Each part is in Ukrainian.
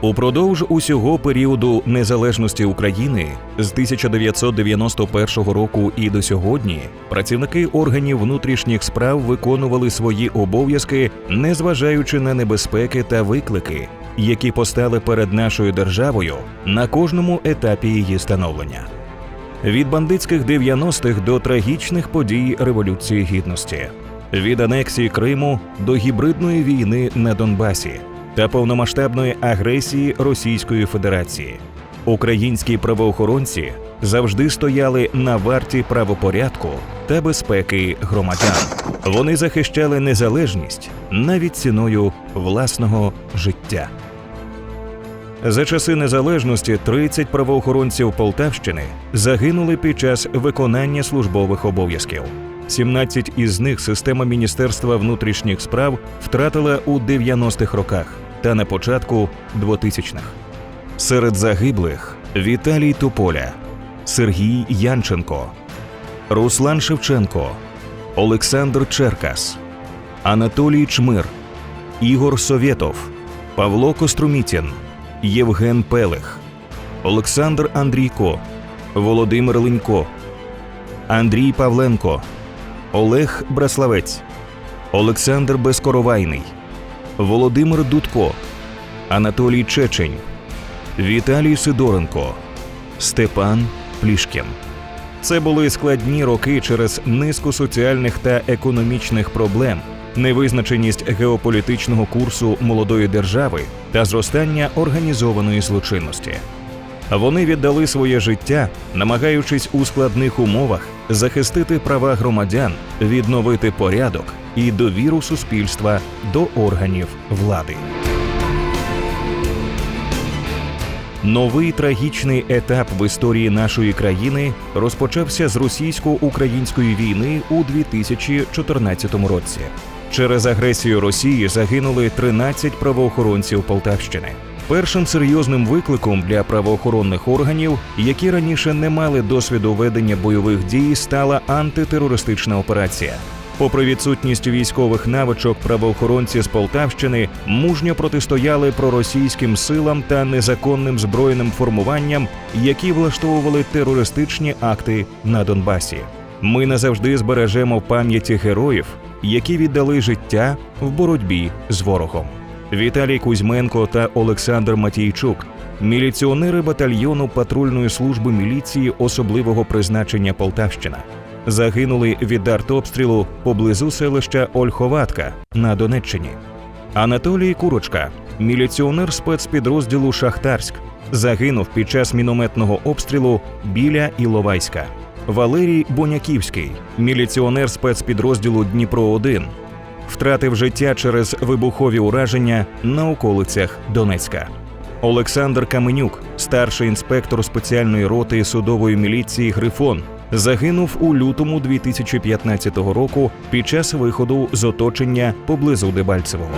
Упродовж усього періоду незалежності України з 1991 року і до сьогодні працівники органів внутрішніх справ виконували свої обов'язки, незважаючи на небезпеки та виклики, які постали перед нашою державою на кожному етапі її становлення. Від бандитських 90-х до трагічних подій Революції Гідності, від анексії Криму до гібридної війни на Донбасі та повномасштабної агресії Російської Федерації. Українські правоохоронці завжди стояли на варті правопорядку та безпеки громадян. Вони захищали незалежність навіть ціною власного життя. За часи незалежності 30 правоохоронців Полтавщини загинули під час виконання службових обов'язків. 17 із них система Міністерства внутрішніх справ втратила у 90-х роках та на початку 2000-х. Серед загиблих Віталій Тополя, Сергій Янченко, Руслан Шевченко, Олександр Черкас, Анатолій Чмир, Ігор Совєтов, Павло Кострумітін, Євген Пелех, Олександр Андрійко, Володимир Ленько, Андрій Павленко, Олег Браславець, Олександр Безкоровайний, Володимир Дудко, Анатолій Чечень, Віталій Сидоренко, Степан Плішкін. Це були складні роки через низку соціальних та економічних проблем, невизначеність геополітичного курсу молодої держави та зростання організованої злочинності. Вони віддали своє життя, намагаючись у складних умовах захистити права громадян, відновити порядок і довіру суспільства до органів влади. Новий трагічний етап в історії нашої країни розпочався з російсько-української війни у 2014 році. Через агресію Росії загинули 13 правоохоронців Полтавщини. Першим серйозним викликом для правоохоронних органів, які раніше не мали досвіду ведення бойових дій, стала антитерористична операція. Попри відсутність військових навичок, правоохоронці з Полтавщини мужньо протистояли проросійським силам та незаконним збройним формуванням, які влаштовували терористичні акти на Донбасі. Ми назавжди збережемо пам'яті героїв, які віддали життя в боротьбі з ворогом. Віталій Кузьменко та Олександр Матійчук, міліціонери батальйону патрульної служби міліції особливого призначення Полтавщина, загинули від артобстрілу поблизу селища Ольховатка на Донеччині. Анатолій Курочка, міліціонер спецпідрозділу Шахтарськ, загинув під час мінометного обстрілу біля Іловайська. Валерій Боняківський, міліціонер спецпідрозділу Дніпро 1 втратив життя через вибухові ураження на околицях Донецька. Олександр Каменюк, старший інспектор спеціальної роти судової міліції Грифон, загинув у лютому 2015 року під час виходу з оточення поблизу Дебальцевого.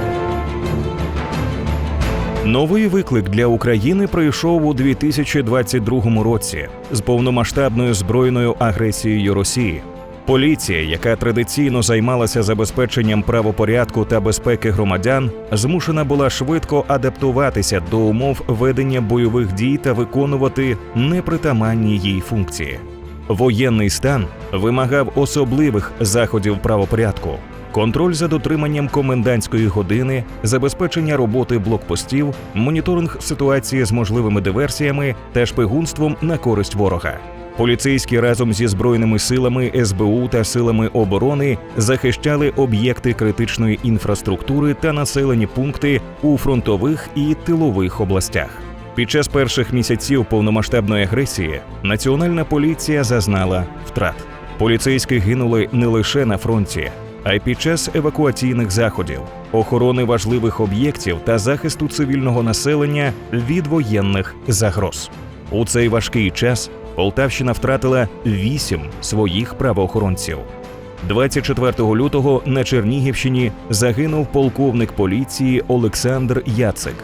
Новий виклик для України прийшов у 2022 році з повномасштабною збройною агресією Росії. Поліція, яка традиційно займалася забезпеченням правопорядку та безпеки громадян, змушена була швидко адаптуватися до умов ведення бойових дій та виконувати непритаманні їй функції. Воєнний стан вимагав особливих заходів правопорядку, контроль за дотриманням комендантської години, забезпечення роботи блокпостів, моніторинг ситуації з можливими диверсіями та шпигунством на користь ворога. Поліцейські разом зі збройними силами СБУ та силами оборони захищали об'єкти критичної інфраструктури та населені пункти у фронтових і тилових областях. Під час перших місяців повномасштабної агресії Національна поліція зазнала втрат. Поліцейські гинули не лише на фронті, а й під час евакуаційних заходів, охорони важливих об'єктів та захисту цивільного населення від воєнних загроз. У цей важкий час Полтавщина втратила вісім своїх правоохоронців. 24 лютого на Чернігівщині загинув полковник поліції Олександр Яцик.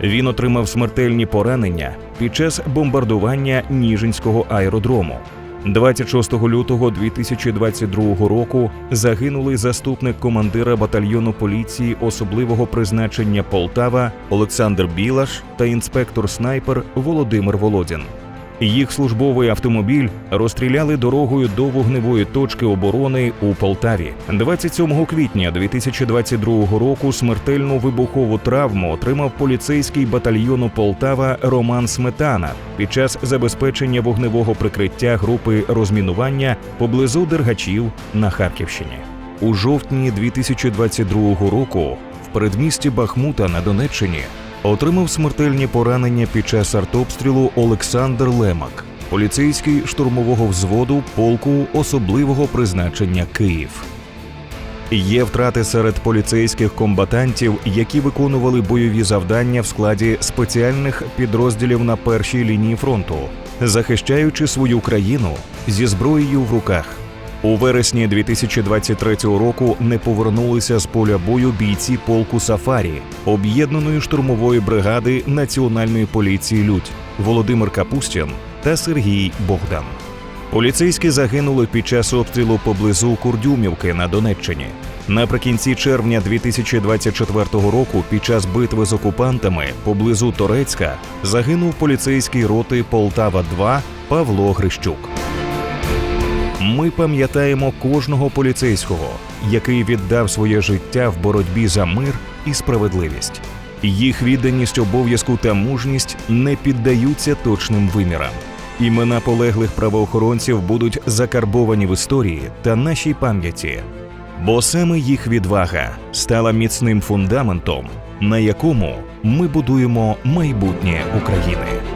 Він отримав смертельні поранення під час бомбардування Ніжинського аеродрому. 26 лютого 2022 року загинули заступник командира батальйону поліції особливого призначення Полтава Олександр Білаш та інспектор снайпер Володимир Володін. Їх службовий автомобіль розстріляли дорогою до вогневої точки оборони у Полтаві. 27 квітня 2022 року смертельну вибухову травму отримав поліцейський батальйону Полтава Роман Сметана під час забезпечення вогневого прикриття групи розмінування поблизу Дергачів на Харківщині. У жовтні 2022 року в передмісті Бахмута на Донеччині отримав смертельні поранення під час артобстрілу Олександр Лемак, поліцейський штурмового взводу полку особливого призначення Київ. Є втрати серед поліцейських комбатантів, які виконували бойові завдання в складі спеціальних підрозділів на першій лінії фронту, захищаючи свою країну зі зброєю в руках. У вересні 2023 року не повернулися з поля бою бійці полку Сафарі, об'єднаної штурмової бригади Національної поліції Людь Володимир Капустін та Сергій Богдан. Поліцейські загинули під час обстрілу поблизу Курдюмівки на Донеччині. Наприкінці червня 2024 року, під час битви з окупантами поблизу Торецька, загинув поліцейський роти Полтава 2 Павло Грищук. Ми пам'ятаємо кожного поліцейського, який віддав своє життя в боротьбі за мир і справедливість. Їх відданість обов'язку та мужність не піддаються точним вимірам. Імена полеглих правоохоронців будуть закарбовані в історії та нашій пам'яті, бо саме їх відвага стала міцним фундаментом, на якому ми будуємо майбутнє України.